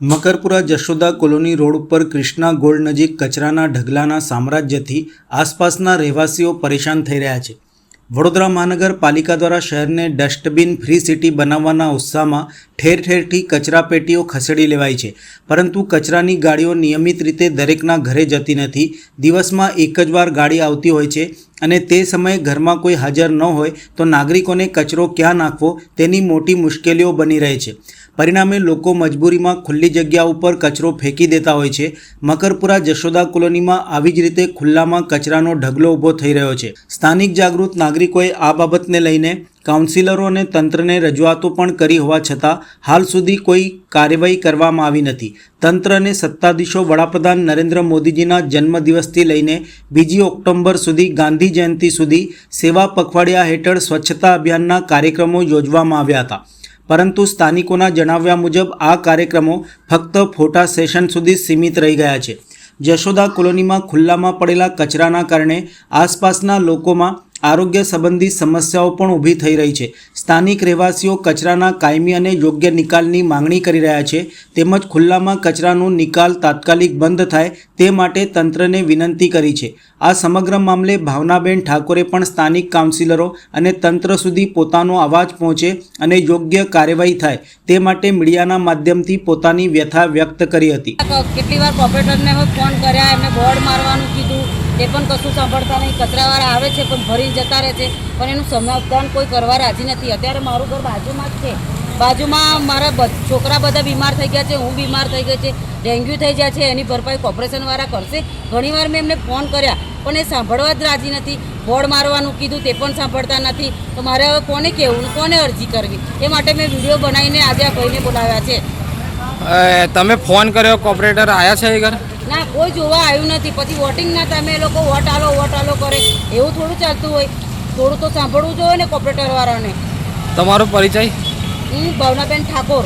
Makarpura Jashoda colony road ઉપર Krishna gold નજીક કચરાના ઢગલાના સામ્રાજ્યથી આસપાસના રહેવાસીઓ પરેશાન થઈ રહ્યા છે. વડોદરા મહાનગરપાલિકા દ્વારા શહેરને ડસ્ટબિન ફ્રી સિટી બનાવવાના ઉત્સાહમાં ઠેર ઠેરથી કચરા પેટીઓ ખસેડી લેવાય છે. પરંતુ કચરાની ગાડીઓ નિયમિત રીતે દરેકના ઘરે જતી નથી. દિવસમાં એક જ વાર ગાડી આવતી હોય છે અને તે સમયે ઘરમાં કોઈ હાજર ન હોય તો નાગરિકોને કચરો ક્યાં નાખવો તેની મોટી મુશ્કેલીઓ બની રહે છે. પરિણામે લોકો મજબૂરીમાં ખુલ્લી જગ્યા ઉપર કચરો ફેંકી દેતા હોય છે. મકરપુરા જશોદા કોલોનીમાં આવી જ રીતે ખુલ્લામાં કચરાનો ઢગલો ઊભો થઈ રહ્યો છે. સ્થાનિક જાગૃત નાગરિકોએ આ બાબતને લઈને કાઉન્સિલરો અને તંત્રને રજૂઆતો પણ કરી હોવા છતાં હાલ સુધી કોઈ કાર્યવાહી કરવામાં આવી નથી. તંત્ર અને સત્તાધીશો વડાપ્રધાન નરેન્દ્ર મોદીજીના જન્મદિવસથી લઈને બીજી ઓક્ટોબર સુધી ગાંધી જયંતિ સુધી સેવા પખવાડિયા હેઠળ સ્વચ્છતા અભિયાનના કાર્યક્રમો યોજવામાં આવ્યા હતા. પરંતુ સ્થાનિકોના જણાવ્યા મુજબ આ કાર્યક્રમો ફક્ત ફોટા સેશન સુધી સીમિત રહી ગયા છે. જશોદા કોલોનીમાં ખુલ્લામાં પડેલા કચરાના કારણે આસપાસના લોકોમાં આરોગ્ય સંબંધી સમસ્યાઓ પણ ઊભી થઈ રહી છે. સ્થાનિક રહેવાસીઓ કચરાના કાયમી અને યોગ્ય નિકાલની માંગણી કરી રહ્યા છે. તેમજ ખુલ્લામાં કચરાનો નિકાલ તાત્કાલિક બંધ થાય તે માટે તંત્રને વિનંતી કરી છે. આ સમગ્ર મામલે ભાવનાબેન ઠાકોરે પણ સ્થાનિક કાઉન્સિલરો અને તંત્ર સુધી પોતાનો અવાજ પહોંચે અને યોગ્ય કાર્યવાહી થાય તે માટે મીડિયાના માધ્યમથી પોતાની વ્યથા વ્યક્ત કરી હતી. કેટલી વાર ફોન કર્યા, એમને બોર્ડ મારવાનું કીધું એ પણ કશું સાંભળતા નહીં. કચરાવાળા આવે છે, પણ ભરીને જતા રહે છે. પણ એનું સમાધાન કોઈ કરવા રાજી નથી. અત્યારે મારું ઘર બાજુમાં જ છે. બાજુમાં મારા છોકરા બધા બીમાર થઈ ગયા છે, હું બીમાર થઈ ગઈ છે, ડેન્ગ્યુ થઈ જાય છે, એની ભરપાઈ કોર્પોરેશનવાળા કરશે. ઘણીવાર મેં એમને ફોન કર્યા, પણ એ સાંભળવા જ રાજી નથી. બોર્ડ મારવાનું કીધું, તે પણ સાંભળતા નથી. તો મારે હવે કોને કહેવું કોને અરજી કરવી? એ માટે મેં વીડિયો બનાવીને આજે આ ભાઈને બોલાવ્યા છે. તમે ફોન કર્યો કોર્પોરેટર આવ્યા છે એ ઘર? ના કોઈ જોવા આવ્યું નથી. પછી વોટિંગ ના તમે એ લોકો વોટ આલો વોટ આલો કરે. એવું થોડું ચાલતું હોય. થોડું તો સાંભળવું જોઈએ ને કોર્પોરેટર વાળાને. તમારો પરિચય? હું ભાવનાબેન ઠાકોર.